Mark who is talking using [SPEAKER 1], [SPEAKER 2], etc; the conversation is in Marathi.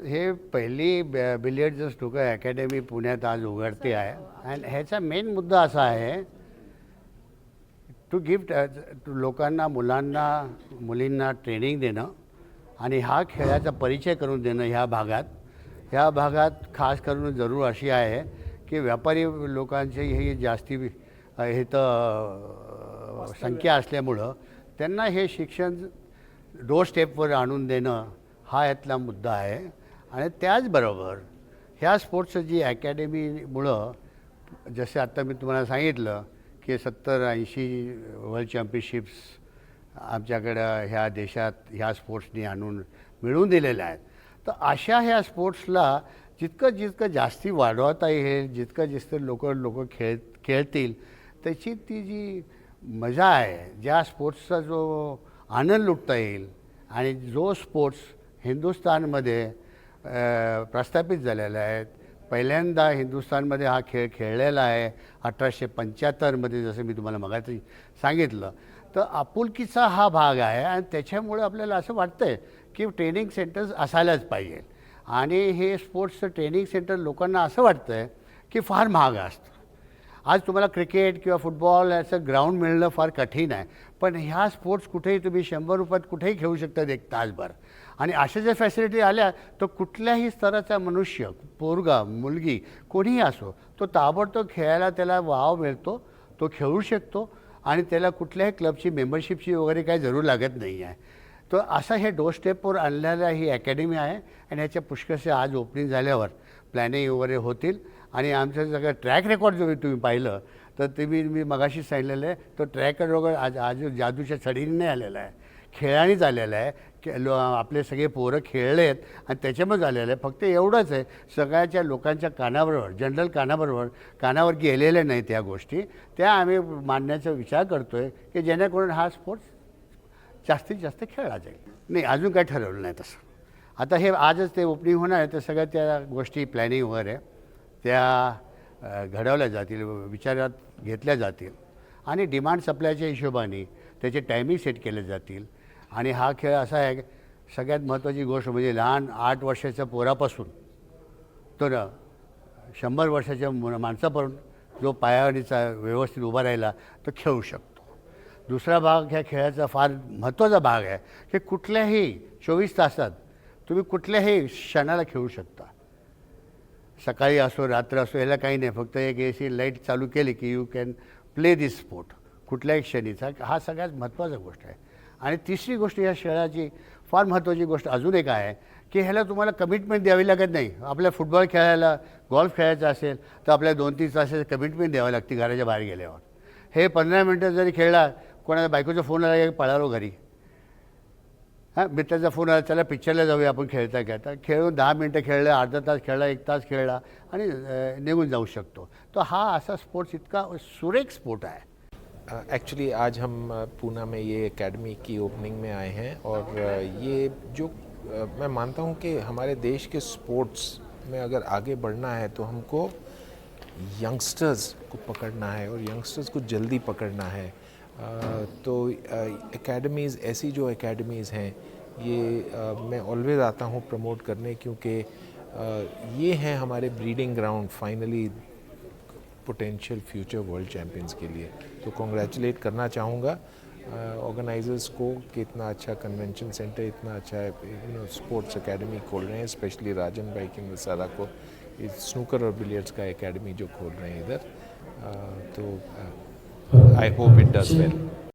[SPEAKER 1] हे पहिली बिलियर्ड स्टुकर अकॅडमी पुण्यात आज उघडते आहे. आणि ह्याचा मेन मुद्दा असा आहे टू गिफ्ट टू लोकांना मुलांना मुलींना ट्रेनिंग देणं आणि हा खेळाचा परिचय करून देणं ह्या भागात. ह्या भागात खास करून जरूर अशी आहे की व्यापारी लोकांची ही जास्ती हे तर संख्या असल्यामुळं त्यांना हे शिक्षण डोर स्टेपवर आणून देणं हा यातला मुद्दा आहे. आणि त्याचबरोबर ह्या स्पोर्ट्सचं जी अकॅडमीमुळं जसे आत्ता मी तुम्हाला सांगितलं की सत्तर ऐंशी वर्ल्ड चॅम्पियनशिप्स आमच्याकडं ह्या देशात ह्या स्पोर्ट्सनी आणून मिळवून दिलेल्या आहेत. तर अशा ह्या स्पोर्ट्सला जितकं जितकं जास्ती वाढवता येईल जितकं जितकं लोक लोक खेळ खेळतील त्याची ती जी मजा आहे ज्या स्पोर्ट्सचा जो आनंद लुटता येईल आणि जो स्पोर्ट्स हिंदुस्थानमध्ये प्रस्थापित झालेला आहे पहिल्यांदा हिंदुस्थानमध्ये हा खेळ खेळलेला आहे अठराशे पंच्याहत्तरमध्ये जसं मी तुम्हाला मगाशी सांगितलं. तर आपुलकीचा हा भाग आहे आणि त्याच्यामुळे आपल्याला असं वाटतं आहे की ट्रेनिंग सेंटर्स असायलाच पाहिजे. आणि हे स्पोर्ट्सचं ट्रेनिंग सेंटर लोकांना असं वाटतं आहे की फार महाग असतं. आज तुम्हाला क्रिकेट किंवा फुटबॉल याचं ग्राउंड मिळणं फार कठीण आहे. पण ह्या स्पोर्ट्स कुठेही तुम्ही शंभर रुपयात कुठेही खेळू शकतात एक तासभर. आणि अशा ज्या फॅसिलिटी आल्या तर कुठल्याही स्तराचा मनुष्य पोरगा मुलगी कोणीही असो तो ताबडतोब खेळायला त्याला वाव मिळतो तो खेळू शकतो आणि त्याला कुठल्याही क्लबची मेंबरशिपची वगैरे काही जरूर लागत नाही आहे तर असा हे डोर स्टेपवर आणलेल्या ही अकॅडमी आहे आणि ह्याच्या पुष्कळसे आज ओपनिंग झाल्यावर प्लॅनिंग वगैरे होतील. आणि आमचं सगळं ट्रॅक रेकॉर्ड जो तुम्ही पाहिलं तर तुम्ही मी मगाशी सांगितलेलं आहे तो ट्रॅक रेकॉर्ड आज आज जादूच्या छडीने नाही आलेला आहे. खेळानेच आलेला आहे. लो आपले सगळे पोरं खेळले आहेत आणि त्याच्यामुळे आलेलं आहे. फक्त एवढंच आहे सगळ्याच्या लोकांच्या कानाबरोबर जनरल कानाबरोबर कानावर गेलेल्या नाही त्या गोष्टी. त्या आम्ही मांडण्याचा विचार करतो आहे की जेणेकरून हा स्पोर्ट्स जास्तीत जास्त खेळला जाईल. नाही अजून काय ठरवलं नाही तसं. आता हे आजच ते ओपनिंग होणार आहे तर सगळ्या त्या गोष्टी प्लॅनिंग वगैरे त्या घडवल्या जातील विचारात घेतल्या जातील. आणि डिमांड सप्लायच्या हिशोबाने त्याचे टायमिंग सेट केले जातील. आणि हा खेळ असा आहे सगळ्यात महत्त्वाची गोष्ट म्हणजे लहान आठ वर्षाच्या पोरापासून तर शंभर वर्षाच्या मु- माणसापर्यंत जो पायावरीचा व्यवस्थित उभा राहिला तो खेळू शकतो. दुसरा भाग ह्या खेळाचा फार महत्त्वाचा भाग आहे की कुठल्याही चोवीस तासात तुम्ही कुठल्याही क्षणाला खेळू शकता. सकाळी असो रात्र असो याला काही नाही. फक्त एक ए सी लाइट चालू केली की you can play this sport कुठल्याही क्षणीचा हा सगळ्यात महत्त्वाचा गोष्ट आहे. आणि तिसरी गोष्ट या खेळाची फार महत्त्वाची गोष्ट अजून एक आहे की ह्याला तुम्हाला कमिटमेंट द्यावी लागत नाही. आपल्या फुटबॉल खेळायला गॉल्फ खेळायचा असेल तर आपल्याला दोन तीन तासाची कमिटमेंट द्यावी लागते घराच्या बाहेर गेल्यावर. हे पंधरा मिनटं जरी खेळला कोणाच्या बायकोचा फोन आला पळालो घरी. हाँ मित्राचा फ़ोन आला चला पिक्चरला जाऊया, आपण खेळता खेळता. खेळून दहा मिनटं खेळलं, अर्धा तास खेळला, एक तास खेळला आणि निघून जाऊ शकतो. तो हा असा स्पोर्ट्स इतका सुरेख स्पोर्ट आहे.
[SPEAKER 2] एक्चुअली आज हम पूना में ये एकेडमी की ओपनिंग में आए हैं और ये जो मैं मानता हूँ कि हमारे देश के स्पोर्ट्स में अगर आगे बढ़ना है तो हमको यंगस्टर्स को पकड़ना है और यंगस्टर्स को जल्दी पकड़ना है। तो एकेडमीज़ ऐसी जो एकेडमीज़ हैं ये अ, मैं ऑलवेज आता हूँ प्रमोट करने क्योंकि ये हैं हमारे breeding ground finally potential future world champions के लिए। तो कॉन्ग्रेचुलेट करना चाहूँगा ऑर्गेनाइजर्स को कि इतना अच्छा कन्वेंशन सेंटर इतना अच्छा यू नो स्पोर्ट्स एकेडमी खोल रहे हैं स्पेशली राजन भाई की मसाला को स्नूकर और बिलियर्ड्स का एकेडमी जो खोल रहे हैं इधर। तो I hope it does well.